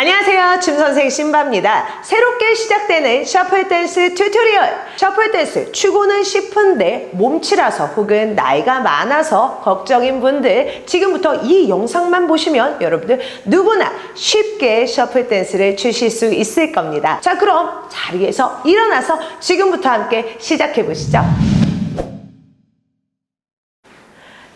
안녕하세요. 춤선생 신바입니다. 새롭게 시작되는 셔플 댄스 튜토리얼. 셔플 댄스 추고는 싶은데 몸치라서 혹은 나이가 많아서 걱정인 분들 지금부터 이 영상만 보시면 여러분들 누구나 쉽게 셔플 댄스를 추실 수 있을 겁니다. 자, 그럼 자리에서 일어나서 지금부터 함께 시작해 보시죠.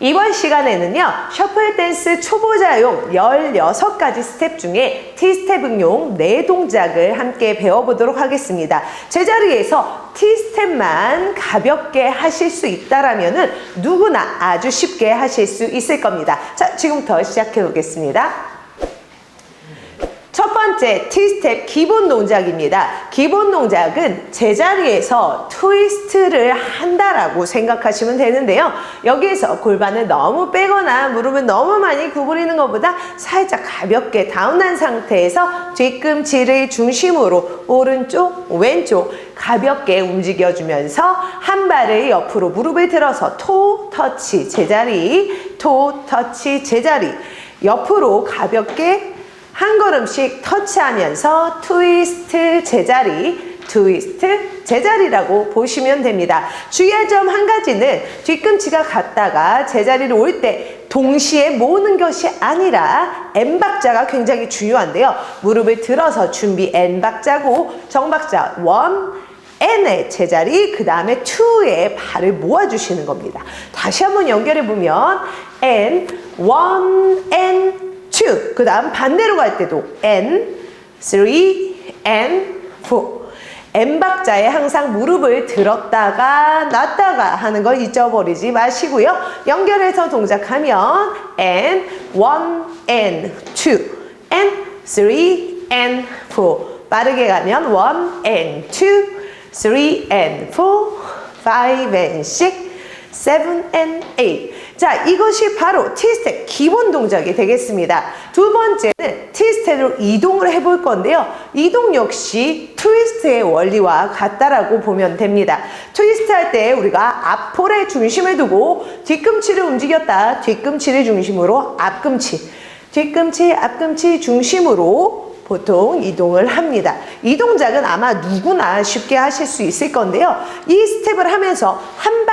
이번 시간에는요, 셔플 댄스 초보자용 16가지 스텝 중에 T스텝 응용 4동작을 함께 배워보도록 하겠습니다. 제자리에서 T스텝만 가볍게 하실 수 있다라면 누구나 아주 쉽게 하실 수 있을 겁니다. 자, 지금부터 시작해 보겠습니다. 첫 번째 T스텝 기본 동작입니다. 기본 동작은 제자리에서 트위스트를 한다라고 생각하시면 되는데요. 여기에서 골반을 너무 빼거나 무릎을 너무 많이 구부리는 것보다 살짝 가볍게 다운한 상태에서 뒤꿈치를 중심으로 오른쪽, 왼쪽 가볍게 움직여주면서 한 발을 옆으로 무릎을 들어서 토, 터치, 제자리, 토, 터치, 제자리 옆으로 가볍게 한 걸음씩 터치하면서 트위스트 제자리, 트위스트 제자리라고 보시면 됩니다. 주의할 점 한 가지는 뒤꿈치가 갔다가 제자리로 올때 동시에 모으는 것이 아니라 N박자가 굉장히 중요한데요. 무릎을 들어서 준비 N박자고 정박자 원, N의 제자리, 그 다음에 2의 발을 모아주시는 겁니다. 다시 한번 연결해 보면 N, 1, N, 2. 그 다음 반대로 갈 때도 N, 3, N, 4. N박자에 항상 무릎을 들었다가 놨다가 하는 걸 잊어버리지 마시고요. 연결해서 동작하면 N, 1, N, 2, N, 3, N, 4. 빠르게 가면 1, N, 2, 3, N, 4, 5, N, 6, 7 and 8. 자, 이것이 바로 T스텝 기본 동작이 되겠습니다. 두 번째는 T스텝으로 이동을 해볼 건데요. 이동 역시 트위스트의 원리와 같다라고 보면 됩니다. 트위스트 할 때 우리가 앞폴에 중심을 두고 뒤꿈치를 움직였다. 뒤꿈치를 중심으로 앞꿈치. 뒤꿈치, 앞꿈치 중심으로 보통 이동을 합니다. 이 동작은 아마 누구나 쉽게 하실 수 있을 건데요. 이 스텝을 하면서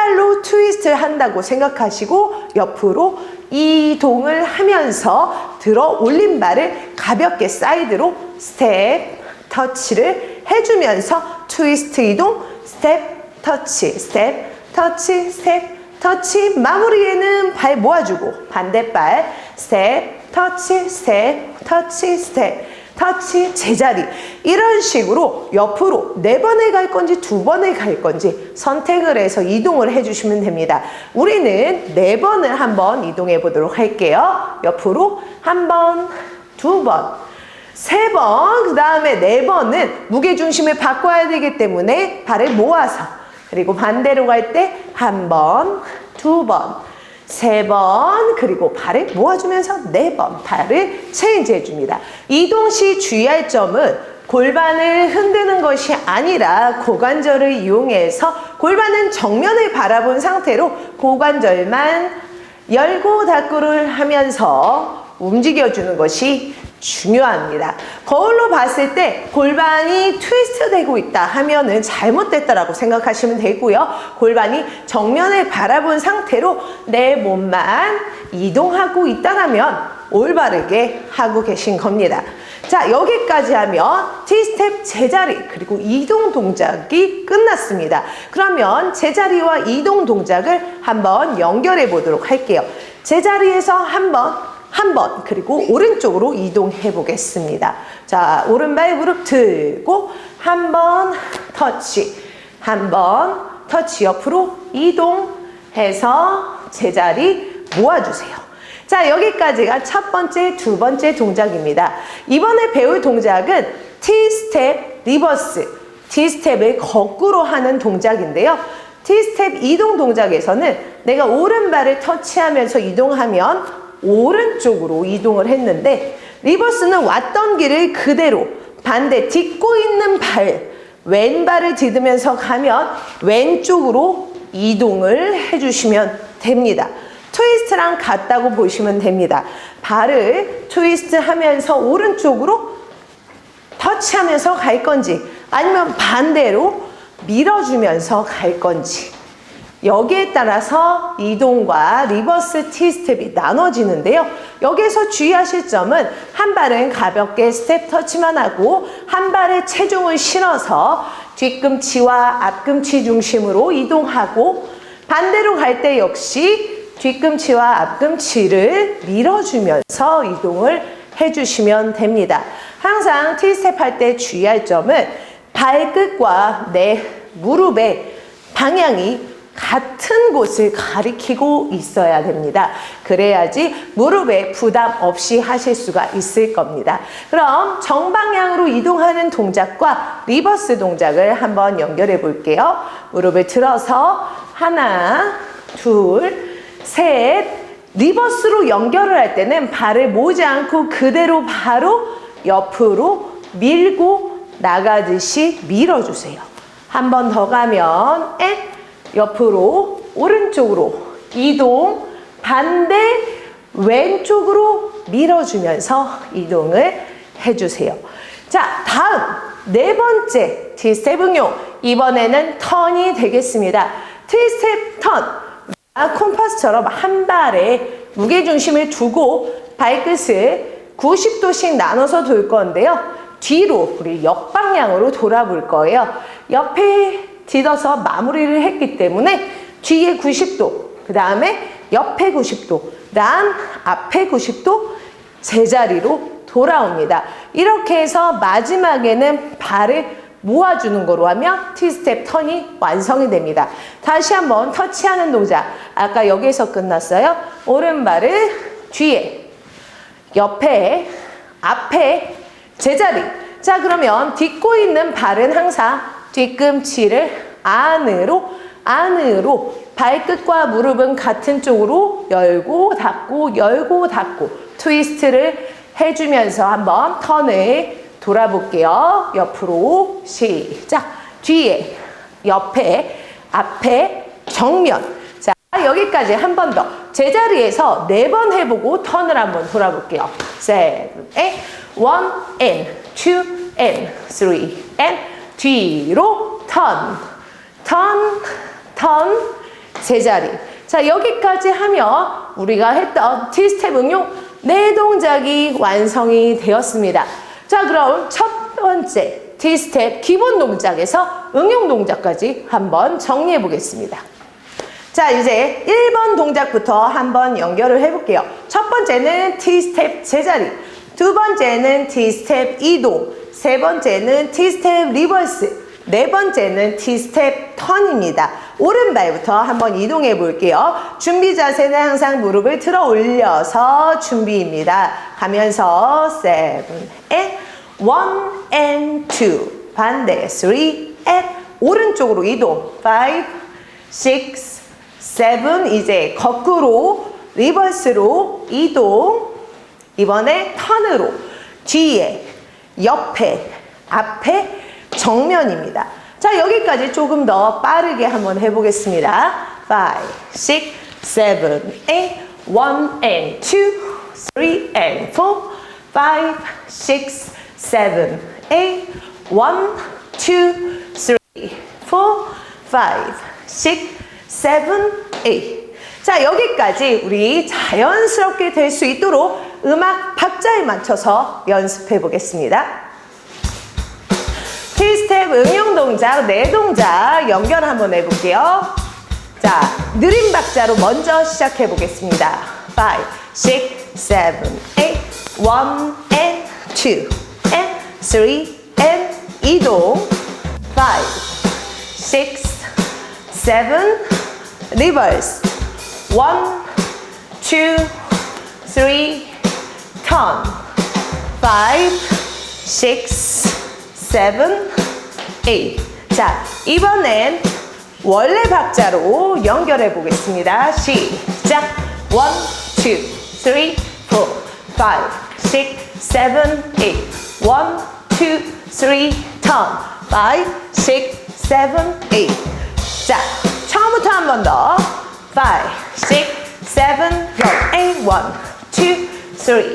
한 발로 트위스트를 한다고 생각하시고 옆으로 이동을 하면서 들어 올린 발을 가볍게 사이드로 스텝 터치를 해주면서 트위스트 이동 스텝 터치 스텝 터치 스텝 터치. 마무리에는 발 모아주고 반대발 스텝 터치 스텝 터치 스텝 터치, 제자리 이런 식으로 옆으로 네 번에 갈 건지 두 번에 갈 건지 선택을 해서 이동을 해주시면 됩니다. 우리는 네 번을 한번 이동해 보도록 할게요. 옆으로 한 번, 두 번, 세 번, 그 다음에 네 번은 무게중심을 바꿔야 되기 때문에 발을 모아서 그리고 반대로 갈 때 한 번, 두 번, 세 번, 그리고 발을 모아주면서 네 번, 발을 체인지 해줍니다. 이동 시 주의할 점은 골반을 흔드는 것이 아니라 고관절을 이용해서 골반은 정면을 바라본 상태로 고관절만 열고 닫고를 하면서 움직여주는 것이 중요합니다. 거울로 봤을 때 골반이 트위스트 되고 있다 하면은 잘못됐다라고 생각하시면 되고요. 골반이 정면을 바라본 상태로 내 몸만 이동하고 있다라면 올바르게 하고 계신 겁니다. 자, 여기까지 하면 T스텝 제자리 그리고 이동 동작이 끝났습니다. 그러면 제자리와 이동 동작을 한번 연결해 보도록 할게요. 제자리에서 한번 한 번, 그리고 오른쪽으로 이동해 보겠습니다. 자, 오른발 무릎 들고, 한 번 터치, 한 번 터치 옆으로 이동해서 제자리 모아주세요. 자, 여기까지가 첫 번째, 두 번째 동작입니다. 이번에 배울 동작은 T-스텝 리버스, T-스텝을 거꾸로 하는 동작인데요. T-스텝 이동 동작에서는 내가 오른발을 터치하면서 이동하면 오른쪽으로 이동을 했는데 리버스는 왔던 길을 그대로 반대 딛고 있는 발 왼발을 디으면서 가면 왼쪽으로 이동을 해주시면 됩니다. 트위스트랑 같다고 보시면 됩니다. 발을 트위스트 하면서 오른쪽으로 터치하면서 갈 건지 아니면 반대로 밀어주면서 갈 건지 여기에 따라서 이동과 리버스 T스텝이 나눠지는데요. 여기에서 주의하실 점은 한 발은 가볍게 스텝 터치만 하고 한 발에 체중을 실어서 뒤꿈치와 앞꿈치 중심으로 이동하고 반대로 갈 때 역시 뒤꿈치와 앞꿈치를 밀어주면서 이동을 해주시면 됩니다. 항상 T스텝 할 때 주의할 점은 발끝과 내 무릎의 방향이 같은 곳을 가리키고 있어야 됩니다. 그래야지 무릎에 부담 없이 하실 수가 있을 겁니다. 그럼 정방향으로 이동하는 동작과 리버스 동작을 한번 연결해 볼게요. 무릎을 들어서 하나, 둘, 셋. 리버스로 연결을 할 때는 발을 모지 않고 그대로 바로 옆으로 밀고 나가듯이 밀어주세요. 한 번 더 가면 에 옆으로 오른쪽으로 이동 반대 왼쪽으로 밀어주면서 이동을 해주세요. 자 다음 네 번째 T스텝 응용 이번에는 턴이 되겠습니다. T스텝 턴 아, 콤파스처럼 한 발에 무게중심을 두고 발끝을 90도씩 나눠서 돌 건데요. 뒤로 우리 역방향으로 돌아볼 거예요. 옆에 뒤져서 마무리를 했기 때문에 뒤에 90도, 그 다음에 옆에 90도, 난 앞에 90도 제자리로 돌아옵니다. 이렇게 해서 마지막에는 발을 모아주는 거로 하면 T스텝 턴이 완성이 됩니다. 다시 한번 터치하는 동작. 아까 여기서 끝났어요. 오른발을 뒤에, 옆에, 앞에, 제자리. 자, 그러면 딛고 있는 발은 항상 뒤꿈치를 안으로, 안으로. 발끝과 무릎은 같은 쪽으로 열고 닫고, 열고 닫고. 트위스트를 해주면서 한번 턴을 돌아볼게요. 옆으로 시작. 뒤에, 옆에, 앞에, 정면. 자, 여기까지 한 번 더. 제자리에서 네 번 해보고 턴을 한번 돌아볼게요. seven, eight, one, and, two, and, three, and, 뒤로 턴, 턴, 턴, 제자리. 자, 여기까지 하면 우리가 했던 T스텝 응용 네 동작이 완성이 되었습니다. 자, 그럼 첫 번째 T스텝 기본 동작에서 응용 동작까지 한번 정리해 보겠습니다. 자, 이제 1번 동작부터 한번 연결을 해볼게요. 첫 번째는 T스텝 제자리. 두 번째는 T스텝 이동. 세 번째는 T스텝 리버스. 네 번째는 T스텝 턴입니다. 오른발부터 한번 이동해 볼게요. 준비 자세는 항상 무릎을 들어 올려서 준비입니다. 가면서 seven and one and two 반대 three and 오른쪽으로 이동 five six seven 이제 거꾸로 리버스로 이동 이번에 턴으로 뒤에 옆에 앞에 정면입니다. 자, 여기까지 조금 더 빠르게 한번 해보겠습니다. 5, 6, 7, 8, 1 and 2, 3 and 4, 5, 6, 7, 8, 1, 2, 3, 4, 5, 6, 7, 8. 자, 여기까지 우리 자연스럽게 될 수 있도록 음악 박자에 맞춰서 연습해 보겠습니다. T스텝 응용 동작, 네 동작 연결 한번 해볼게요. 자, 느린 박자로 먼저 시작해 보겠습니다. 5, 6, 7, 8, 1 and 2 and 3 and 이동 5, 6, 7, reverse 1, 2, 3, turn 5, 6, seven, eight. 자, 이번엔 원래 박자로 연결해 보겠습니다. 시작. one, two, three, four, five, six, seven, eight. one, two, three, turn. five, six, seven, eight. 자, 처음부터 한 번 더. five, six, seven, eight. one, two, three,